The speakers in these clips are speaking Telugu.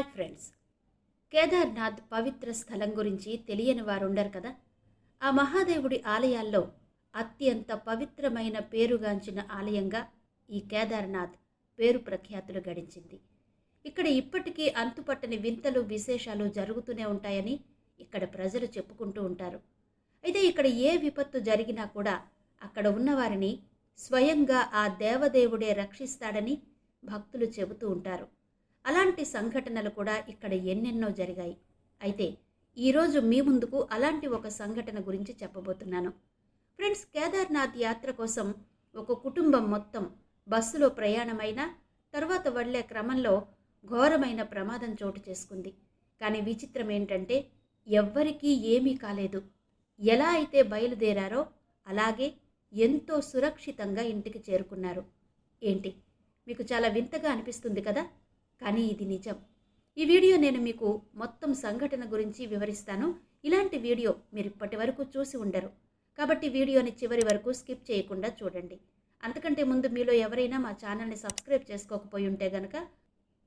Hi friends. కేదార్నాథ్ పవిత్ర స్థలం గురించి తెలియని వారు ఉండరు కదా? ఆ మహాదేవుడి ఆలయాల్లో అత్యంత పవిత్రమైన పేరుగాంచిన ఆలయంగా ఈ కేదార్నాథ్ పేరు ప్రఖ్యాతులు గడించింది. ఇక్కడ ఇప్పటికీ అంతుపట్టని వింతలు విశేషాలు జరుగుతూనే ఉంటాయని ఇక్కడ ప్రజలు చెప్పుకుంటూ ఉంటారు. అయితే ఇక్కడ ఏ విపత్తు జరిగినా కూడా అక్కడ ఉన్నవారిని స్వయంగా ఆ దేవదేవుడే రక్షిస్తాడని భక్తులు చెబుతూ ఉంటారు. అలాంటి సంఘటనలు కూడా ఇక్కడ ఎన్నెన్నో జరిగాయి. అయితే ఈరోజు మీ ముందుకు అలాంటి ఒక సంఘటన గురించి చెప్పబోతున్నాను. ఫ్రెండ్స్ కేదార్నాథ్ యాత్ర కోసం ఒక కుటుంబం మొత్తం బస్సులో ప్రయాణమైన తర్వాత వెళ్ళే క్రమంలో ఘోరమైన ప్రమాదం చోటు చేసుకుంది. కానీ విచిత్రం ఏంటంటే ఎవ్వరికీ ఏమీ కాలేదు. ఎలా అయితే బయలుదేరారో అలాగే ఎంతో సురక్షితంగా ఇంటికి చేరుకున్నారు. ఏంటి? మీకు చాలా వింతగా అనిపిస్తుంది కదా? కానీ ఇది నిజం. ఈ వీడియో నేను మీకు మొత్తం సంఘటన గురించి వివరిస్తాను. ఇలాంటి వీడియో మీరు ఇప్పటి వరకు చూసి ఉండరు. కాబట్టి వీడియోని చివరి వరకు స్కిప్ చేయకుండా చూడండి. అంతకంటే ముందు మీలో ఎవరైనా మా ఛానల్ని సబ్స్క్రైబ్ చేసుకోకపోయి ఉంటే గనక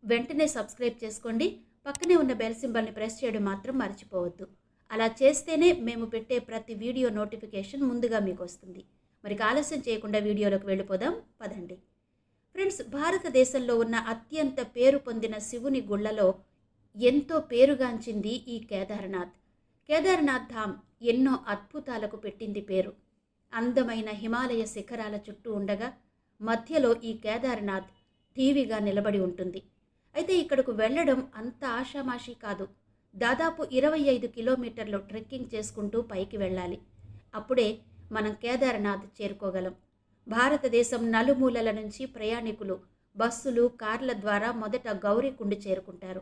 వెంటనే సబ్స్క్రైబ్ చేసుకోండి. పక్కనే ఉన్న బెల్ సింబల్ని ప్రెస్ చేయడం మాత్రం మర్చిపోవద్దు. అలా చేస్తేనే మేము పెట్టే ప్రతి వీడియో నోటిఫికేషన్ ముందుగా మీకు వస్తుంది. మరి ఆలస్యం చేయకుండా వీడియోలోకి వెళ్ళిపోదాం. పదండి. ఫ్రెండ్స్ భారతదేశంలో ఉన్న అత్యంత పేరు పొందిన శివుని గుళ్ళలో ఎంతో పేరుగాంచింది ఈ కేదార్నాథ్. కేదార్నాథ్ ధామ్ ఎన్నో అద్భుతాలకు పెట్టింది పేరు. అందమైన హిమాలయ శిఖరాల చుట్టూ ఉండగా మధ్యలో ఈ కేదార్నాథ్ ఠీవిగా నిలబడి ఉంటుంది. అయితే ఇక్కడకు వెళ్ళడం అంత ఆషామాషీ కాదు. దాదాపు ఇరవై ఐదు కిలోమీటర్లు ట్రెక్కింగ్ చేసుకుంటూ పైకి వెళ్ళాలి. అప్పుడే మనం కేదార్నాథ్ చేరుకోగలం. భారతదేశం నలుమూలల నుంచి ప్రయాణికులు బస్సులు కార్ల ద్వారా మొదట గౌరీకుండి చేరుకుంటారు.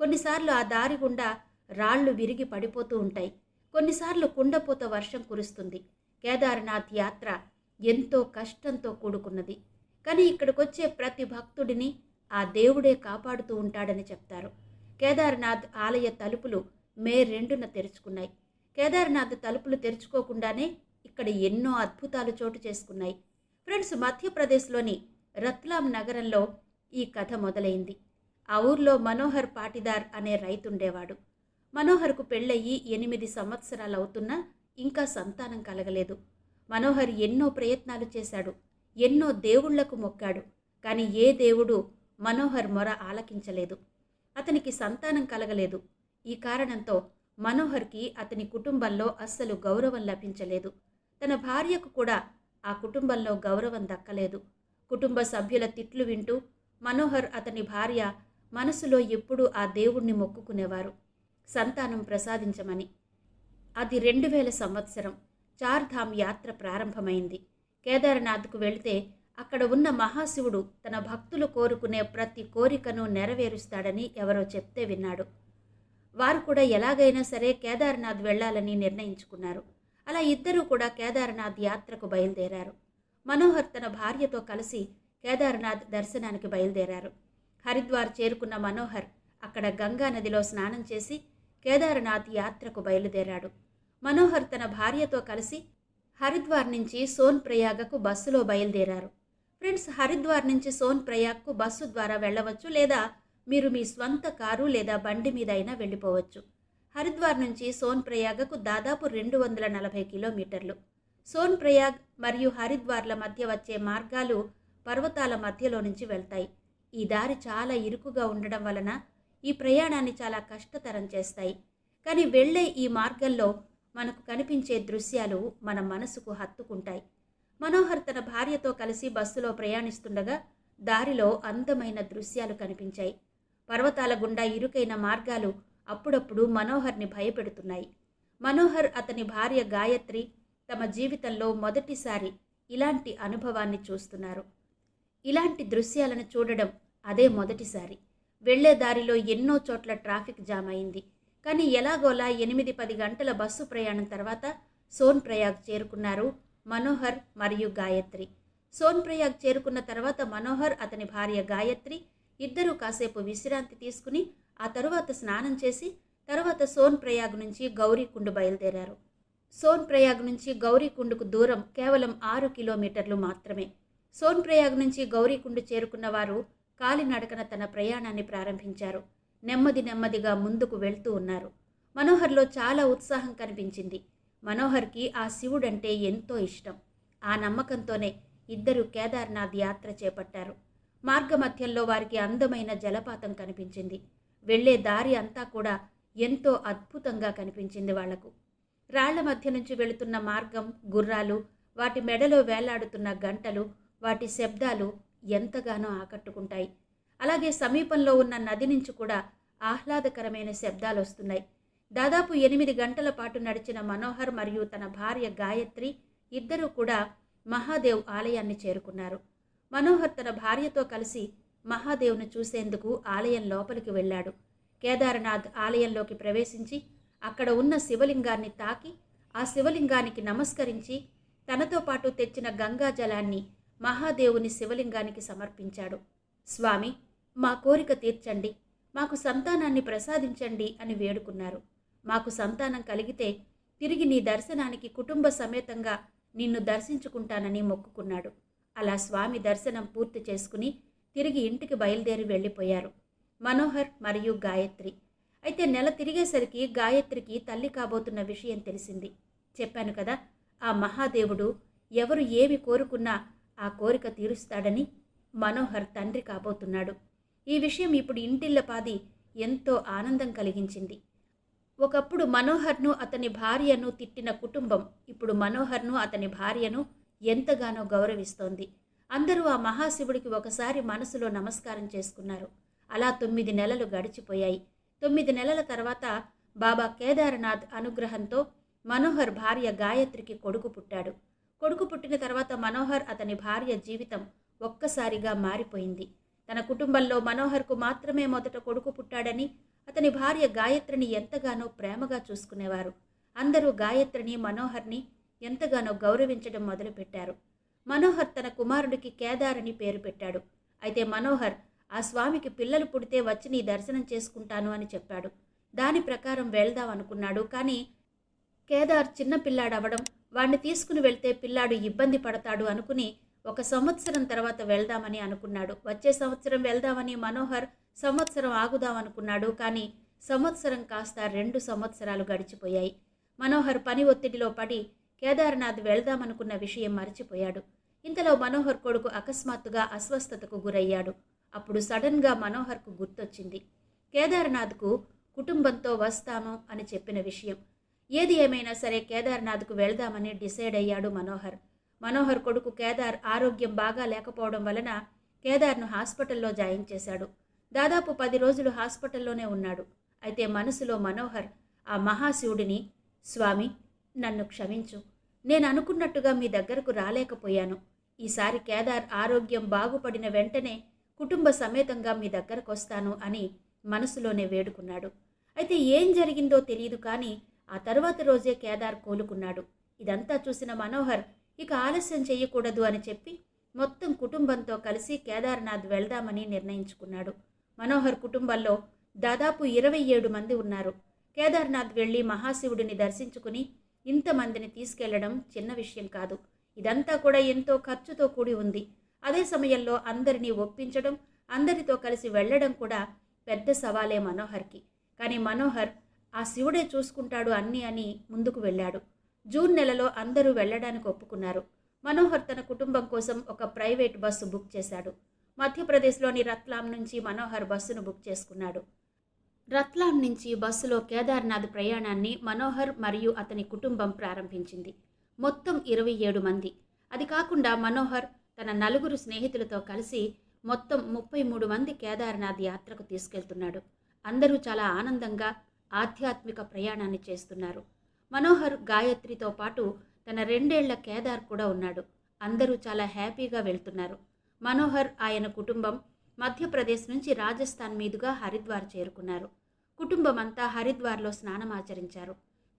కొన్నిసార్లు ఆ దారి గుండా రాళ్ళు విరిగి పడిపోతూ ఉంటాయి. కొన్నిసార్లు కుండపోత వర్షం కురుస్తుంది. కేదార్నాథ్ యాత్ర ఎంతో కష్టంతో కూడుకున్నది. కానీ ఇక్కడికొచ్చే ప్రతి భక్తుడిని ఆ దేవుడే కాపాడుతూ ఉంటాడని చెప్తారు. కేదార్నాథ్ ఆలయ తలుపులు మే రెండున తెరుచుకున్నాయి. కేదార్నాథ్ తలుపులు తెరుచుకోకుండానే ఇక్కడ ఎన్నో అద్భుతాలు చోటు చేసుకున్నాయి. ఫ్రెండ్స్ మధ్యప్రదేశ్లోని రత్లాం నగరంలో ఈ కథ మొదలైంది. ఆ ఊర్లో మనోహర్ పాటిదార్ అనే రైతుండేవాడు. మనోహర్కు పెళ్ళయి ఎనిమిది సంవత్సరాలు అవుతున్నా ఇంకా సంతానం కలగలేదు. మనోహర్ ఎన్నో ప్రయత్నాలు చేశాడు. ఎన్నో దేవుళ్ళకు మొక్కాడు. కానీ ఏ దేవుడు మనోహర్ మొర ఆలకించలేదు. అతనికి సంతానం కలగలేదు. ఈ కారణంతో మనోహర్కి అతని కుటుంబంలో అస్సలు గౌరవం లభించలేదు. తన భార్యకు కూడా ఆ కుటుంబంలో గౌరవం దక్కలేదు. కుటుంబ సభ్యుల తిట్లు వింటూ మనోహర్ అతని భార్య మనసులో ఎప్పుడూ ఆ దేవుణ్ణి మొక్కుకునేవారు. సంతానం ప్రసాదించమని. అది రెండు వేల సంవత్సరం. చార్ధామ్ యాత్ర ప్రారంభమైంది. కేదార్నాథ్కు వెళితే అక్కడ ఉన్న మహాశివుడు తన భక్తులు కోరుకునే ప్రతి కోరికను నెరవేరుస్తాడని ఎవరో చెప్తే విన్నాడు. వారు కూడా ఎలాగైనా సరే కేదార్నాథ్ వెళ్ళాలని నిర్ణయించుకున్నారు. అలా ఇద్దరూ కూడా కేదార్నాథ్ యాత్రకు బయలుదేరారు. మనోహర్ తన భార్యతో కలిసి కేదార్నాథ్ దర్శనానికి బయలుదేరారు. హరిద్వార్ చేరుకున్న మనోహర్ అక్కడ గంగా నదిలో స్నానం చేసి కేదార్నాథ్ యాత్రకు బయలుదేరాడు. మనోహర్ తన భార్యతో కలిసి హరిద్వార్ నుంచి సోన్ ప్రయాగకు బస్సులో బయలుదేరారు. ఫ్రెండ్స్ హరిద్వార్ నుంచి సోన్ ప్రయాగ్కు బస్సు ద్వారా వెళ్ళవచ్చు లేదా మీరు మీ స్వంత కారు లేదా బండి మీద అయినా వెళ్ళిపోవచ్చు. హరిద్వార్ నుంచి సోన్ ప్రయాగకు దాదాపు రెండు వందల నలభై కిలోమీటర్లు. సోన్ ప్రయాగ్ మరియు హరిద్వార్ల మధ్య వచ్చే మార్గాలు పర్వతాల మధ్యలో నుంచి వెళ్తాయి. ఈ దారి చాలా ఇరుకుగా ఉండడం వలన ఈ ప్రయాణాన్ని చాలా కష్టతరం చేస్తాయి. కానీ వెళ్ళే ఈ మార్గంలో మనకు కనిపించే దృశ్యాలు మన మనసుకు హత్తుకుంటాయి. మనోహర్ తన భార్యతో కలిసి బస్సులో ప్రయాణిస్తుండగా దారిలో అందమైన దృశ్యాలు కనిపించాయి. పర్వతాల గుండా ఇరుకైన మార్గాలు అప్పుడప్పుడు మనోహర్ని భయపెడుతున్నాయి. మనోహర్ అతని భార్య గాయత్రి తమ జీవితంలో మొదటిసారి ఇలాంటి అనుభవాన్ని చూస్తున్నారు. ఇలాంటి దృశ్యాలను చూడడం అదే మొదటిసారి. వెళ్ళే దారిలో ఎన్నో చోట్ల ట్రాఫిక్ జామ్ అయింది. కానీ ఎలాగోలా ఎనిమిది పది గంటల బస్సు ప్రయాణం తర్వాత సోన్ ప్రయాగ్ చేరుకున్నారు మనోహర్ మరియు గాయత్రి. సోన్ ప్రయాగ్ చేరుకున్న తర్వాత మనోహర్ అతని భార్య గాయత్రి ఇద్దరూ కాసేపు విశ్రాంతి తీసుకుని ఆ తరువాత స్నానం చేసి తర్వాత సోన్ ప్రయాగ్ నుంచి గౌరీకుండు బయలుదేరారు. సోన్ ప్రయాగ్ నుంచి గౌరీకుండ్కు దూరం కేవలం ఆరు కిలోమీటర్లు మాత్రమే. సోన్ ప్రయాగ్ నుంచి గౌరీకుండు చేరుకున్న వారు కాలినడకన తన ప్రయాణాన్ని ప్రారంభించారు. నెమ్మది నెమ్మదిగా ముందుకు వెళ్తూ ఉన్నారు. మనోహర్లో చాలా ఉత్సాహం కనిపించింది. మనోహర్కి ఆ శివుడంటే ఎంతో ఇష్టం. ఆ నమ్మకంతోనే ఇద్దరు కేదార్నాథ్ యాత్ర చేపట్టారు. మార్గమధ్యంలో వారికి అందమైన జలపాతం కనిపించింది. వెళ్ళే దారి అంతా కూడా ఎంతో అద్భుతంగా కనిపించింది వాళ్ళకు. రాళ్ళ మధ్య నుంచి వెళుతున్న మార్గం గుర్రాలు వాటి మెడలో వేలాడుతున్న గంటలు వాటి శబ్దాలు ఎంతగానో ఆకట్టుకుంటాయి. అలాగే సమీపంలో ఉన్న నది నుంచి కూడా ఆహ్లాదకరమైన శబ్దాలు వస్తున్నాయి. దాదాపు ఎనిమిది గంటల పాటు నడిచిన మనోహర్ మరియు తన భార్య గాయత్రి ఇద్దరూ కూడా మహాదేవ్ ఆలయాన్ని చేరుకున్నారు. మనోహర్ తన భార్యతో కలిసి మహాదేవ్ను చూసేందుకు ఆలయం లోపలికి వెళ్ళాడు. కేదార్నాథ్ ఆలయంలోకి ప్రవేశించి అక్కడ ఉన్న శివలింగాన్ని తాకి ఆ శివలింగానికి నమస్కరించి తనతో పాటు తెచ్చిన గంగా జలాన్ని మహాదేవుని శివలింగానికి సమర్పించాడు. స్వామి మా కోరిక తీర్చండి. మాకు సంతానాన్ని ప్రసాదించండి అని వేడుకున్నారు. మాకు సంతానం కలిగితే తిరిగి నీ దర్శనానికి కుటుంబ సమేతంగా నిన్ను దర్శించుకుంటానని మొక్కుకున్నాడు. అలా స్వామి దర్శనం పూర్తి చేసుకుని తిరిగి ఇంటికి బయలుదేరి వెళ్ళిపోయారు. మనోహర్ మరియు గాయత్రి. అయితే నెల తిరిగేసరికి గాయత్రికి తల్లి కాబోతున్న విషయం తెలిసింది. చెప్పాను కదా ఆ మహాదేవుడు ఎవరు ఏమి కోరుకున్నా ఆ కోరిక తీరుస్తాడని మనోహర్ తండ్రి కాబోతున్నాడు. ఈ విషయం ఇప్పుడు ఇంటిల్లపాది ఎంతో ఆనందం కలిగించింది. ఒకప్పుడు మనోహర్ను అతని భార్యను తిట్టిన కుటుంబం ఇప్పుడు మనోహర్ను అతని భార్యను ఎంతగానో గౌరవిస్తోంది. అందరూ ఆ మహాశివుడికి ఒకసారి మనసులో నమస్కారం చేసుకున్నారు. అలా తొమ్మిది నెలలు గడిచిపోయాయి. తొమ్మిది నెలల తర్వాత బాబా కేదారనాథ్ అనుగ్రహంతో మనోహర్ భార్య గాయత్రికి కొడుకు పుట్టాడు. కొడుకు పుట్టిన తర్వాత మనోహర్ అతని భార్య జీవితం ఒక్కసారిగా మారిపోయింది. తన కుటుంబంలో మనోహర్కు మాత్రమే మొదట కొడుకు పుట్టాడని అతని భార్య గాయత్రిని ఎంతగానో ప్రేమగా చూసుకునేవారు. అందరూ గాయత్రిని మనోహర్ని ఎంతగానో గౌరవించడం మొదలుపెట్టారు. మనోహర్ తన కుమారుడికి కేదార్ అని పేరు పెట్టాడు. అయితే మనోహర్ ఆ స్వామికి పిల్లలు పుడితే వచ్చి నీ దర్శనం చేసుకుంటాను అని చెప్పాడు. దాని ప్రకారం వెళ్దాం అనుకున్నాడు. కానీ కేదార్ చిన్న పిల్లాడవడం వాణ్ణి తీసుకుని వెళ్తే పిల్లాడు ఇబ్బంది పడతాడు అనుకుని ఒక సంవత్సరం తర్వాత వెళ్దామని అనుకున్నాడు. వచ్చే సంవత్సరం వెళ్దామని మనోహర్ సంవత్సరం ఆగుదాం అనుకున్నాడు. కానీ సంవత్సరం కాస్త రెండు సంవత్సరాలు గడిచిపోయాయి. మనోహర్ పని ఒత్తిడిలో పడి కేదార్నాథ్ వెళ్దామనుకున్న విషయం మర్చిపోయాడు. ఇంతలో మనోహర్ కొడుకు అకస్మాత్తుగా అస్వస్థతకు గురయ్యాడు. అప్పుడు సడన్గా మనోహర్కు గుర్తొచ్చింది. కేదార్నాథ్కు కుటుంబంతో వస్తాము అని చెప్పిన విషయం. ఏది ఏమైనా సరే కేదార్నాథ్కు వెళ్దామని డిసైడ్ అయ్యాడు మనోహర్. మనోహర్ కొడుకు కేదార్ ఆరోగ్యం బాగా లేకపోవడం వలన కేదార్ను హాస్పిటల్లో జాయిన్ చేశాడు. దాదాపు పది రోజులు హాస్పిటల్లోనే ఉన్నాడు. అయితే మనసులో మనోహర్ ఆ మహాశివుడిని స్వామి నన్ను క్షమించు. నేను అనుకున్నట్టుగా మీ దగ్గరకు రాలేకపోయాను. ఈసారి కేదార్ ఆరోగ్యం బాగుపడిన వెంటనే కుటుంబ సమేతంగా మీ దగ్గరకు వస్తాను అని మనసులోనే వేడుకున్నాడు. అయితే ఏం జరిగిందో తెలియదు కానీ ఆ తర్వాత రోజే కేదార్ కోలుకున్నాడు. ఇదంతా చూసిన మనోహర్ ఇక ఆలస్యం చేయకూడదు అని చెప్పి మొత్తం కుటుంబంతో కలిసి కేదార్నాథ్ వెళ్దామని నిర్ణయించుకున్నాడు. మనోహర్ కుటుంబంలో దాదాపు ఇరవై ఏడు మంది ఉన్నారు. కేదార్నాథ్ వెళ్ళి మహాశివుడిని దర్శించుకుని ఇంతమందిని తీసుకెళ్ళడం చిన్న విషయం కాదు. ఇదంతా కూడా ఎంతో ఖర్చుతో కూడి ఉంది. అదే సమయంలో అందరినీ ఒప్పించడం అందరితో కలిసి వెళ్ళడం కూడా పెద్ద సవాలే మనోహర్కి. కానీ మనోహర్ ఆ శివుడే చూసుకుంటాడు అన్నీ అని ముందుకు వెళ్ళాడు. జూన్ నెలలో అందరూ వెళ్ళడానికి ఒప్పుకున్నారు. మనోహర్ తన కుటుంబం కోసం ఒక ప్రైవేట్ బస్సు బుక్ చేశాడు. మధ్యప్రదేశ్లోని రత్లాం నుంచి మనోహర్ బస్సును బుక్ చేసుకున్నాడు. రత్లాం నుంచి బస్సులో కేదార్నాథ్ ప్రయాణాన్ని మనోహర్ మరియు అతని కుటుంబం ప్రారంభించింది. మొత్తం ఇరవై ఏడు మంది. అది కాకుండా మనోహర్ తన నలుగురు స్నేహితులతో కలిసి మొత్తం ముప్పై మూడు మంది కేదార్నాథ్ యాత్రకు తీసుకెళ్తున్నాడు. అందరూ చాలా ఆనందంగా ఆధ్యాత్మిక ప్రయాణాన్ని చేస్తున్నారు. మనోహర్ గాయత్రితో పాటు తన రెండేళ్ళ కేదార్ కూడా ఉన్నాడు. అందరూ చాలా హ్యాపీగా వెళ్తున్నారు. మనోహర్ ఆయన కుటుంబం మధ్యప్రదేశ్ నుంచి రాజస్థాన్ మీదుగా హరిద్వార్ చేరుకున్నారు. కుటుంబం అంతా హరిద్వార్లో స్నానమాచరించారు.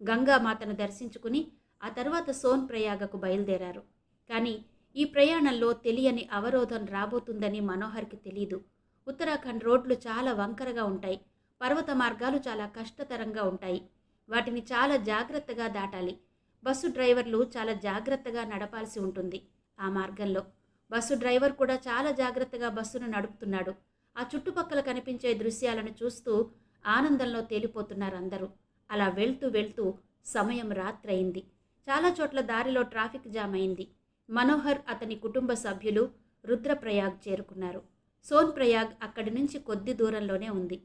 గంగామాతను దర్శించుకుని ఆ తర్వాత సోన్ ప్రయాగకు బయలుదేరారు. కానీ ఈ ప్రయాణంలో తెలియని అవరోధం రాబోతుందని మనోహర్కి తెలీదు. ఉత్తరాఖండ్ రోడ్లు చాలా వంకరగా ఉంటాయి. పర్వత మార్గాలు చాలా కష్టతరంగా ఉంటాయి. వాటిని చాలా జాగ్రత్తగా దాటాలి. బస్సు డ్రైవర్లు చాలా జాగ్రత్తగా నడపాల్సి ఉంటుంది ఆ మార్గంలో. బస్సు డ్రైవర్ కూడా చాలా జాగ్రత్తగా బస్సును నడుపుతున్నాడు. ఆ చుట్టుపక్కల కనిపించే దృశ్యాలను చూస్తూ ఆనందంలో తేలిపోతున్నారు అందరూ. అలా వెళ్తూ వెళ్తూ సమయం రాత్రయింది. చాలా చోట్ల దారిలో ట్రాఫిక్ జామ్ అయింది. మనోహర్ అతని కుటుంబ సభ్యులు రుద్రప్రయాగ్ చేరుకున్నారు. సోన్ ప్రయాగ్ అక్కడి నుంచి కొద్ది దూరంలోనే ఉంది.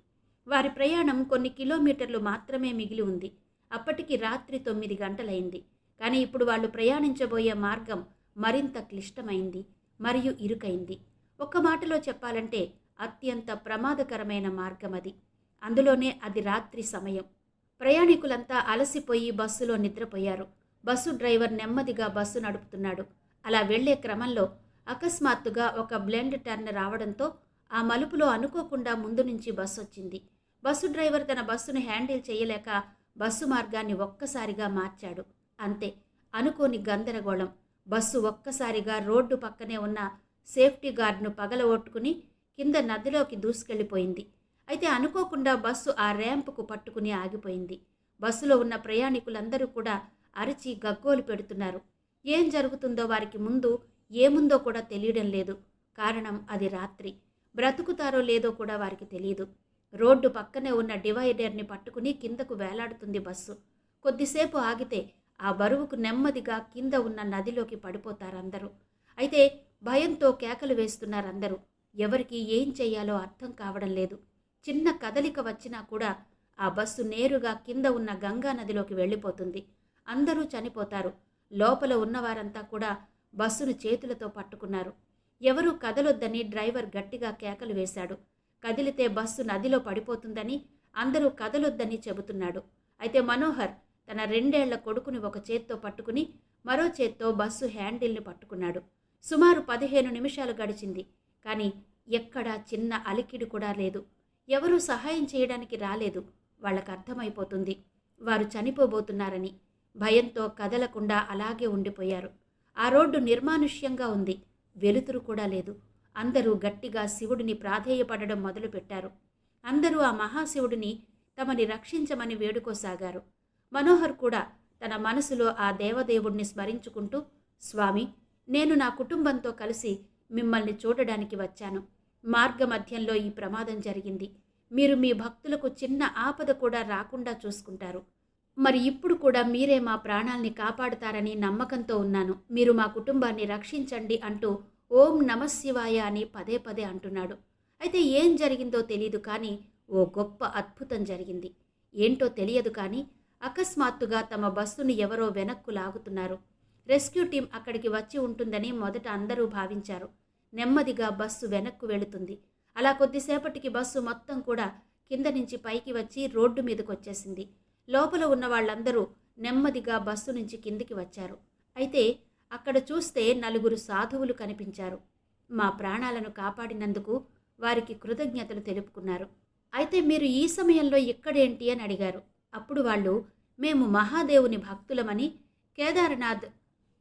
వారి ప్రయాణం కొన్ని కిలోమీటర్లు మాత్రమే మిగిలి ఉంది. అప్పటికి రాత్రి తొమ్మిది గంటలైంది. కానీ ఇప్పుడు వాళ్ళు ప్రయాణించబోయే మార్గం మరింత క్లిష్టమైంది మరియు ఇరుకైంది. ఒక్క మాటలో చెప్పాలంటే అత్యంత ప్రమాదకరమైన మార్గం అది. అందులోనే అది రాత్రి సమయం. ప్రయాణికులంతా అలసిపోయి బస్సులో నిద్రపోయారు. బస్సు డ్రైవర్ నెమ్మదిగా బస్సు నడుపుతున్నాడు. అలా వెళ్ళే క్రమంలో అకస్మాత్తుగా ఒక బ్లెండ్ టర్న్ రావడంతో ఆ మలుపులో అనుకోకుండా ముందు నుంచి బస్సు వచ్చింది. బస్సు డ్రైవర్ తన బస్సును హ్యాండిల్ చేయలేక బస్సు మార్గాన్ని ఒక్కసారిగా మార్చాడు. అంతే అనుకోని గందరగోళం. బస్సు ఒక్కసారిగా రోడ్డు పక్కనే ఉన్న సేఫ్టీ గార్డ్ను పగలగొట్టుకుని కింద నదిలోకి దూసుకెళ్ళిపోయింది అయితే అనుకోకుండా బస్సు ఆ ర్యాంపుకు పట్టుకుని ఆగిపోయింది. బస్సులో ఉన్న ప్రయాణికులందరూ కూడా అరిచి గగ్గోలు పెడుతున్నారు. ఏం జరుగుతుందో వారికి ముందు ఏముందో కూడా తెలియడం లేదు. కారణం అది రాత్రి. బ్రతుకుతారో లేదో కూడా వారికి తెలియదు రోడ్డు పక్కనే ఉన్న డివైడర్ని పట్టుకుని కిందకు వేలాడుతుంది బస్సు. కొద్దిసేపు ఆగితే ఆ బరువుకు నెమ్మదిగా కింద ఉన్న నదిలోకి పడిపోతారందరూ. అయితే భయంతో కేకలు వేస్తున్నారందరూ. ఎవరికి ఏం చెయ్యాలో అర్థం కావడం లేదు. చిన్న కదలిక వచ్చినా కూడా ఆ బస్సు నేరుగా కింద ఉన్న గంగా నదిలోకి వెళ్ళిపోతుంది. అందరూ చనిపోతారు. లోపల ఉన్నవారంతా కూడా బస్సును చేతులతో పట్టుకున్నారు. ఎవరూ కదలొద్దని డ్రైవర్ గట్టిగా కేకలు వేశాడు. కదిలితే బస్సు నదిలో పడిపోతుందని అందరూ కదలొద్దని చెబుతున్నాడు. అయితే మనోహర్ తన రెండేళ్ళ కొడుకుని ఒక చేత్తో పట్టుకుని మరో చేత్తో బస్సు హ్యాండిల్ని పట్టుకున్నాడు. సుమారు పదిహేను నిమిషాలు గడిచింది. కానీ ఎక్కడా చిన్న అలికిడి కూడా లేదు. ఎవరూ సహాయం చేయడానికి రాలేదు. వాళ్ళకు అర్థమైపోతుంది వారు చనిపోబోతున్నారని. భయంతో కదలకుండా అలాగే ఉండిపోయారు. ఆ రోడ్డు నిర్మానుష్యంగా ఉంది. వెలుతురు కూడా లేదు. అందరూ గట్టిగా శివుడిని ప్రాధేయపడడం మొదలుపెట్టారు. అందరూ ఆ మహాశివుడిని తమని రక్షించమని వేడుకోసాగారు. మనోహర్ కూడా తన మనసులో ఆ దేవదేవుణ్ణి స్మరించుకుంటూ స్వామి నేను నా కుటుంబంతో కలిసి మిమ్మల్ని చూడడానికి వచ్చాను. మార్గమధ్యంలో ఈ ప్రమాదం జరిగింది. మీరు మీ భక్తులకు చిన్న ఆపద కూడా రాకుండా చూసుకుంటారు. మరి ఇప్పుడు కూడా మీరే మా ప్రాణాల్ని కాపాడుతారని నమ్మకంతో ఉన్నాను. మీరు మా కుటుంబాన్ని రక్షించండి అంటూ ఓం నమశివాయ అని పదే పదే అంటున్నాడు. అయితే ఏం జరిగిందో తెలియదు కానీ ఓ గొప్ప అద్భుతం జరిగింది. ఏంటో తెలియదు కానీ అకస్మాత్తుగా తమ బస్సును ఎవరో వెనక్కు లాగుతున్నారు. రెస్క్యూ టీం అక్కడికి వచ్చి ఉంటుందని మొదట అందరూ భావించారు. నెమ్మదిగా బస్సు వెనక్కు వెళుతుంది. అలా కొద్దిసేపటికి బస్సు మొత్తం కూడా కింద నుంచి పైకి వచ్చి రోడ్డు మీదకొచ్చేసింది. లోపల ఉన్న వాళ్ళందరూ నెమ్మదిగా బస్సు నుంచి కిందికి వచ్చారు. అయితే అక్కడ చూస్తే నలుగురు సాధువులు కనిపించారు. మా ప్రాణాలను కాపాడినందుకు వారికి కృతజ్ఞతలు తెలుపుకున్నారు. అయితే మీరు ఈ సమయంలో ఇక్కడేంటి అని అడిగారు. అప్పుడు వాళ్ళు మేము మహాదేవుని భక్తులమని కేదార్నాథ్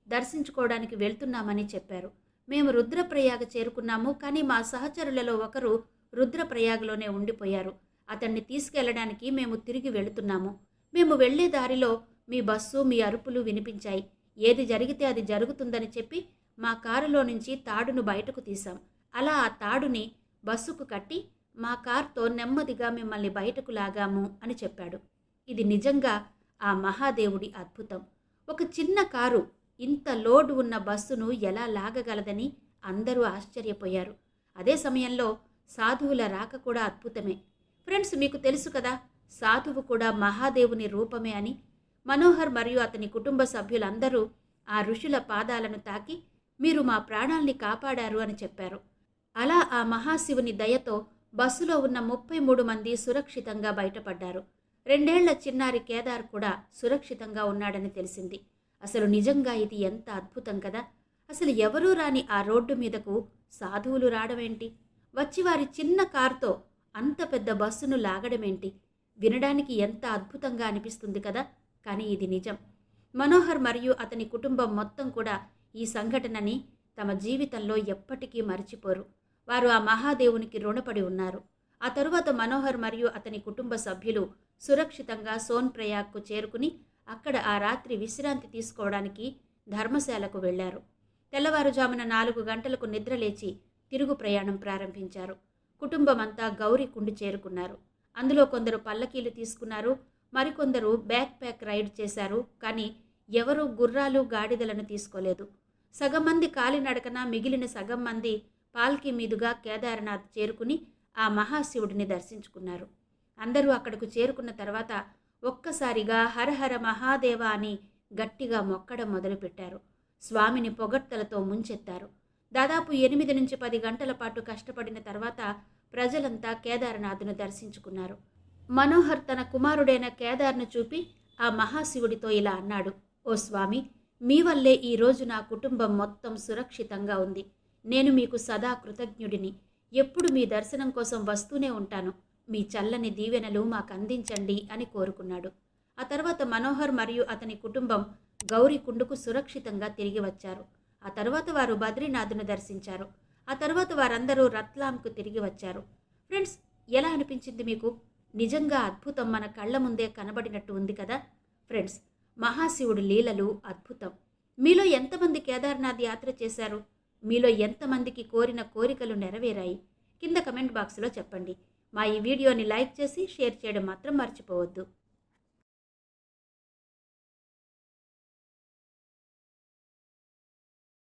దర్శించుకోవడానికి వెళ్తున్నామని చెప్పారు. మేము రుద్రప్రయాగ చేరుకున్నాము కానీ మా సహచరులలో ఒకరు రుద్రప్రయాగలోనే ఉండిపోయారు. అతన్ని తీసుకెళ్ళడానికి మేము తిరిగి వెళుతున్నాము. మేము వెళ్ళే దారిలో మీ బస్సు మీ అరుపులు వినిపించాయి. ఏది జరిగితే అది జరుగుతుందని చెప్పి మా కారులో నుంచి తాడును బయటకు తీశాం. అలా ఆ తాడుని బస్సుకు కట్టి మా కార్తో నెమ్మదిగా మిమ్మల్ని బయటకు లాగాము అని చెప్పాడు. ఇది నిజంగా ఆ మహాదేవుడి అద్భుతం. ఒక చిన్న కారు ఇంత లోడ్ ఉన్న బస్సును ఎలా లాగగలదని అందరూ ఆశ్చర్యపోయారు. అదే సమయంలో సాధువుల రాక కూడా అద్భుతమే. ఫ్రెండ్స్ మీకు తెలుసు కదా సాధువు కూడా మహాదేవుని రూపమే అని మనోహర్ మరియు అతని కుటుంబ సభ్యులందరూ ఆ ఋషుల పాదాలను తాకి మీరు మా ప్రాణాల్ని కాపాడారు అని చెప్పారు. అలా ఆ మహాశివుని దయతో బస్సులో ఉన్న ముప్పై మూడు మంది సురక్షితంగా బయటపడ్డారు. రెండేళ్ళ చిన్నారి కేదార్ కూడా సురక్షితంగా ఉన్నాడని తెలిసింది. అసలు నిజంగా ఇది ఎంత అద్భుతం కదా! అసలు ఎవరూ రాని ఆ రోడ్డు మీదకు సాధువులు రావడమేంటి? వచ్చి వారి చిన్న కారుతో అంత పెద్ద బస్సును లాగడమేంటి? వినడానికి ఎంత అద్భుతంగా అనిపిస్తుంది కదా? కానీ ఇది నిజం. మనోహర్ మరియు అతని కుటుంబం మొత్తం కూడా ఈ సంఘటనని తమ జీవితంలో ఎప్పటికీ మర్చిపోరు. వారు ఆ మహాదేవునికి రుణపడి ఉన్నారు. ఆ తరువాత మనోహర్ మరియు అతని కుటుంబ సభ్యులు సురక్షితంగా సోన్ ప్రయాగ్కు చేరుకుని అక్కడ ఆ రాత్రి విశ్రాంతి తీసుకోవడానికి ధర్మశాలకు వెళ్ళారు. తెల్లవారుజామున నాలుగు గంటలకు నిద్రలేచి తిరుగు ప్రయాణం ప్రారంభించారు. కుటుంబమంతా గౌరీకుండు చేరుకున్నారు. అందులో కొందరు పల్లకీలు తీసుకున్నారు మరికొందరు బ్యాక్ ప్యాక్ రైడ్ చేశారు కానీ ఎవరూ గుర్రాలు గాడిదలను తీసుకోలేదు. సగం మంది కాలినడకన మిగిలిన సగం మంది పాల్కీ మీదుగా కేదార్నాథ్ చేరుకుని ఆ మహాశివుడిని దర్శించుకున్నారు. అందరూ అక్కడకు చేరుకున్న తర్వాత ఒక్కసారిగా హరహర మహాదేవ అని గట్టిగా మొక్కడం మొదలుపెట్టారు. స్వామిని పొగడ్తలతో ముంచెత్తారు. దాదాపు ఎనిమిది నుంచి పది గంటల పాటు కష్టపడిన తర్వాత ప్రజలంతా కేదార్నాథ్ను దర్శించుకున్నారు. మనోహర్ తన కుమారుడైన కేదార్ను చూపి ఆ మహాశివుడితో ఇలా అన్నాడు ఓ స్వామి మీ వల్లే ఈరోజు నా కుటుంబం మొత్తం సురక్షితంగా ఉంది. నేను మీకు సదా కృతజ్ఞుడిని. ఎప్పుడు మీ దర్శనం కోసం వస్తూనే ఉంటాను. మీ చల్లని దీవెనలు మాకు అందించండి అని కోరుకున్నాడు. ఆ తర్వాత మనోహర్ మరియు అతని కుటుంబం గౌరీకుండుకు సురక్షితంగా తిరిగి వచ్చారు. ఆ తర్వాత వారు బద్రీనాథ్ను దర్శించారు. ఆ తర్వాత వారందరూ రత్లాంకు తిరిగి వచ్చారు. ఫ్రెండ్స్ ఎలా అనిపించింది మీకు? నిజంగా అద్భుతం మన కళ్ళ ముందే కనబడినట్టు ఉంది కదా? ఫ్రెండ్స్ మహాశివుడి లీలలు అద్భుతం. మీలో ఎంతమంది కేదార్నాథ్ యాత్ర చేశారు? మీలో ఎంతమందికి కోరిన కోరికలు నెరవేరాయి? కింద కమెంట్ బాక్స్లో చెప్పండి. మా ఈ వీడియోని లైక్ చేసి షేర్ చేయడం మాత్రం మర్చిపోవద్దు.